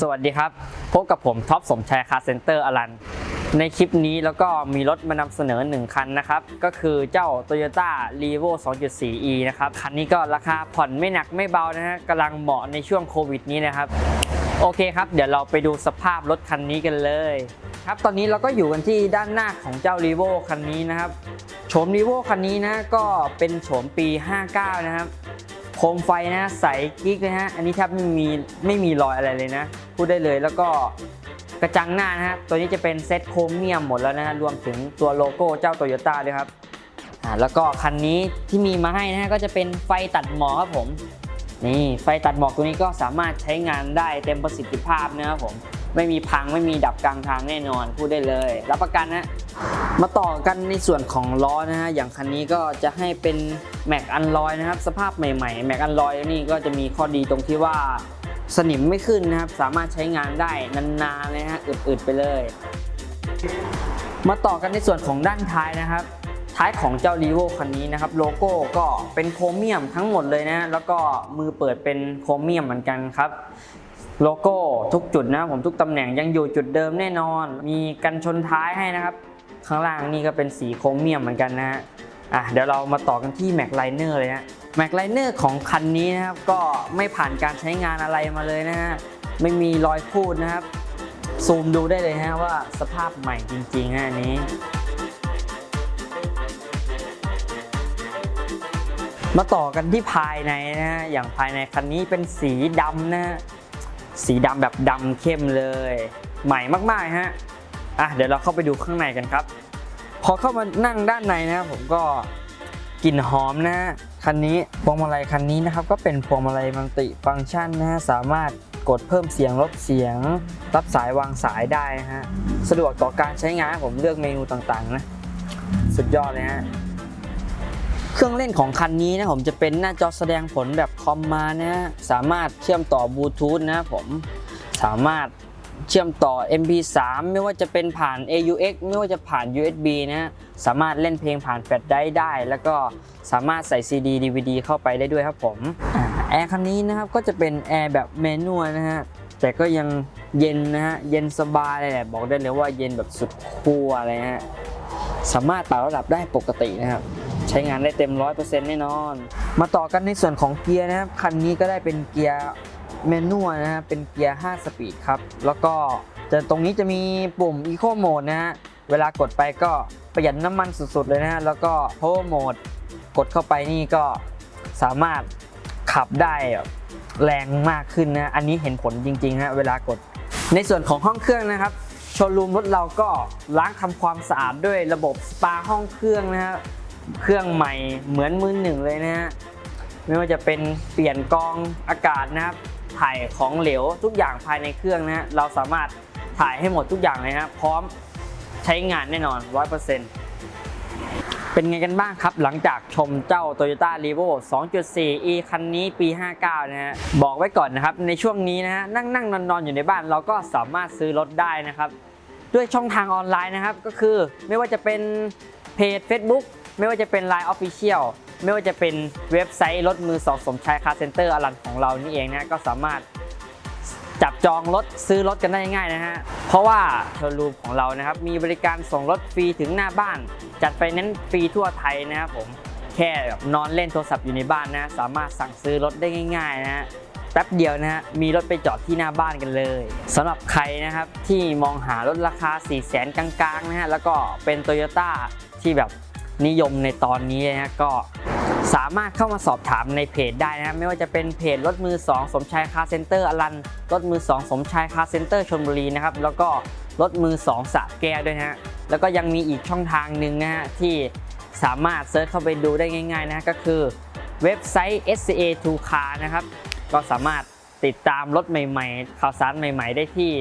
สวัสดีครับ พบกับผมท็อปสมชายคาร์เซ็นเตอร์อลัน ในคลิปนี้แล้วก็มีรถมานำเสนอ 1 คันนะครับ ก็คือเจ้า Toyota r e v o 2.4e นะครับ คันนี้ก็ราคาผ่อนไม่หนักไม่เบานะฮะกำลังเหมาะในช่วงโควิดนี้นะครับ โอเคครับ เดี๋ยวเราไปดูสภาพรถคันนี้กันเลย ครับ ตอนนี้เราก็อยู่กันที่ด้านหน้าของเจ้า r e v o คันนี้นะครับโฉม r e v o คันนี้นะก็เป็นโฉมปี 59 นะครับโคมไฟนะใสกิ๊กเลยฮะอันนี้แทบไม่มีไม่มีรอยอะไรเลยนะ พูดได้เลยแล้วก็กระจังหน้านะฮะตัวนี้จะเป็นเซ็ตโครเมียมหมดแล้วนะฮะรวมถึงตัวโลโก้เจ้าโตโยต้าด้วยครับอ่าแล้วก็คันนี้ที่มีมาให้นะฮะก็จะเป็นไฟตัดหมอกครับผมนี่ไฟตัดหมอกตัวนี้ก็สามารถใช้งานได้เต็มประสิทธิภาพนะครับผมไม่มีพังไม่มีดับกลางทางแน่นอนพูดได้เลย รับประกันนะมาต่อกันในส่วนของล้อนะฮะอย่างคันนี้ก็จะให้เป็นแม็กอันลอยนะครับสภาพใหม่ๆแม็กอันลอยนี่ก็จะมีข้อดีตรงที่ว่า สนิมไม่ขึ้นนะครับ สามารถใช้งานได้นานๆเลยฮะอึดๆไปเลย มาต่อกันในส่วนของด้านท้ายนะครับ ท้ายของเจ้า r ีโวคันนี้นะครับ โลโก้ก็เป็นโครเมียมทั้งหมดเลยนะแล้วก็มือเปิดเป็นโครเมียมเหมือนกันครับโลโก้ทุกจุดนะผมทุกตำแหน่งยังอยู่จุดเดิมแน่นอน มีกันชนท้ายให้นะครับ ข้างล่างนี่ก็เป็นสีโครเมียมเหมือนกันนะฮะอะเดี๋ยวเรามาต่อกันที่แม็กไลเนอร์เลยฮะ แม็กไลเนอร์ของคันนี้นะครับ ก็ไม่ผ่านการใช้งานอะไรมาเลยนะฮะไม่มีรอยพูดนะครับ ซูมดูได้เลยฮะว่าสภาพใหม่จริงๆฮะอันนี้ มาต่อกันที่ภายในนะฮะอย่างภายในคันนี้เป็นสีดำนะฮะสีดำแบบดำเข้มเลย ใหม่มากๆฮะอะเดี๋ยวเราเข้าไปดูข้างในกันครับ พอเข้ามานั่งด้านในนะครับผมก็กลิ่นหอมนะ คันนี้พวงมาลัยคันนี้นะครับก็เป็นพวงมาลัยมัลติฟังก์ชันนะฮะสามารถกดเพิ่มเสียงลดเสียง รับสายวางสายได้นะฮะสะดวกต่อการใช้งานผมเลือกเมนูต่างๆนะสุดยอดเลยฮะเครื่องเล่นของคันนี้นะผมจะเป็นหน้าจอแสดงผลแบบคอมมานะฮะสามารถเชื่อมต่อบลูทูธนะผมสามารถ เชื่อมต่อ MP3 ไม่ว่าจะเป็นผ่าน AUX ไม่ว่าจะผ่าน USB นะ สามารถเล่นเพลงผ่านแฟลชไดรฟ์ได้ แล้วก็สามารถใส่ CD DVD เข้าไปได้ด้วยครับผมอแอร์คันนี้นะครับก็จะเป็นแอร์แบบแมนนวลนะฮะ แต่ก็ยังเย็นนะฮะ เย็นสบายเลยแหละ บอกได้เลยว่าเย็นแบบสุดขั้วเลยฮะ สามารถปรับระดับได้ปกตินะครับใช้งานได้เต็ม 100%แน่นอน มาต่อกันในส่วนของเกียร์นะครับ คันนี้ก็ได้เป็นเกียร์ แมนนวลนะฮะเป็นเกียร์ 5 สปีดครับ แล้วก็จะตรงนี้จะมีปุ่ม Eco Mode นะฮะ เวลากดไปก็ประหยัดน้ำมันสุดๆเลยนะฮะ แล้วก็ Power Mode กดเข้าไปนี่ก็สามารถขับได้แรงมากขึ้นนะ อันนี้เห็นผลจริงๆฮะเวลากด ในส่วนของห้องเครื่องนะครับ โชว์รูมรถเราก็ล้างทำความสะอาดด้วยระบบสปาห้องเครื่องนะฮะ เครื่องใหม่เหมือนมือหนึ่งเลยนะฮะ ไม่ว่าจะเป็นเปลี่ยนกรองอากาศนะครับ ถ่ายของเหลวทุกอย่างภายในเครื่องนะฮะเราสามารถถ่ายให้หมดทุกอย่างเลยนะฮะพร้อมใช้งานแน่นอน 100%เป็นไงกันบ้างครับ หลังจากชมเจ้า Toyota r e v o 2.4e คันนี้ปี 59 นะฮะบอกไว้ก่อนนะครับ ในช่วงนี้นะฮะนั่งนั่งนอนนอนๆอยู่ในบ้านเราก็สามารถซื้อรถได้นะครับ ด้วยช่องทางออนไลน์นะครับ ก็คือไม่ว่าจะเป็นเพจ Facebook ไม่ว่าจะเป็น Line Official ไม่ว่าจะเป็นเว็บไซต์รถมือสองสมชายคาร์เซ็นเตอร์อลันของเรานี่เองนะก็สามารถจับจองรถซื้อรถกันได้ง่ายนะฮะ เพราะว่าโชว์รูมของเรานะครับ มีบริการส่งรถฟรีถึงหน้าบ้าน จัดไฟแนนซ์ฟรีทั่วไทยนะครับผมแค่แบบนอนเล่นโทรศัพท์อยู่ในบ้านนะ สามารถสั่งซื้อรถได้ง่ายๆนะฮะแป๊บเดียวนะฮะมีรถไปจอดที่หน้าบ้านกันเลยสำหรับใครนะครับที่มองหารถราคา 4 0 0แสนกลางๆนะฮะแล้วก็เป็น Toyota ที่แบบ นิยมในตอนนี้นะก็สามารถเข้ามาสอบถามในเพจได้นะครับไม่ว่าจะเป็นเพจรถมือ 2 สมชายคาร์เซ็นเตอร์อลันรถมือ 2 สมชายคาร์เซ็นเตอร์ชลบุรีนะครับแล้วก็รถมือ 2สระแก้วด้วยนะฮะแล้วก็ยังมีอีกช่องทางหนึ่งนะฮะที่สามารถเซิร์ชเข้าไปดูได้ง่ายๆนะฮะก็คือเว็บไซต์ SCA 2 Car นะครับก็สามารถติดตามรถใหม่ๆ ข่าวสารใหม่ ๆ ได้ที่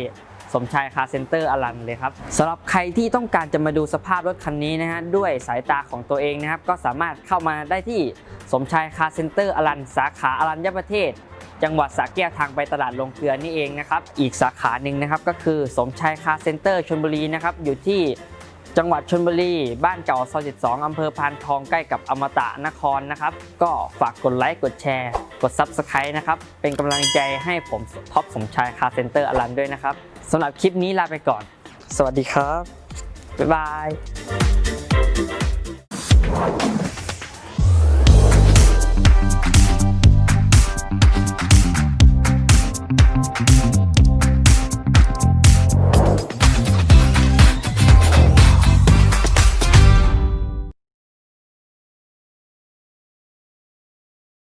สมชายคาร์เซ็นเตอร์อลันเลยครับสำหรับใครที่ต้องการจะมาดูสภาพรถคันนี้นะฮะด้วยสายตาของตัวเองนะครับก็สามารถเข้ามาได้ที่สมชายคาร์เซ็นเตอร์อลันสาขาอลัญญประเทศ จังหวัดสระแก้วทางไปตลาดลงเกลือนี่เองนะครับอีกสาขาหนึ่งนะครับก็คือสมชายคาร์เซ็นเตอร์ชลบุรีนะครับอยู่ที่จังหวัดชลบุรี บ้านเก่าซอย12 อำเภอพานทองใกล้กับอมตะนครนะครับ ก็ฝากกดไลค์ กดแชร์ กด Subscribe นะครับ เป็นกำลังใจให้ผมท็อปสมชายคาเซ็นเตอร์อลันด้วยนะครับ สำหรับคลิปนี้ลาไปก่อน สวัสดีครับ บ๊ายบาย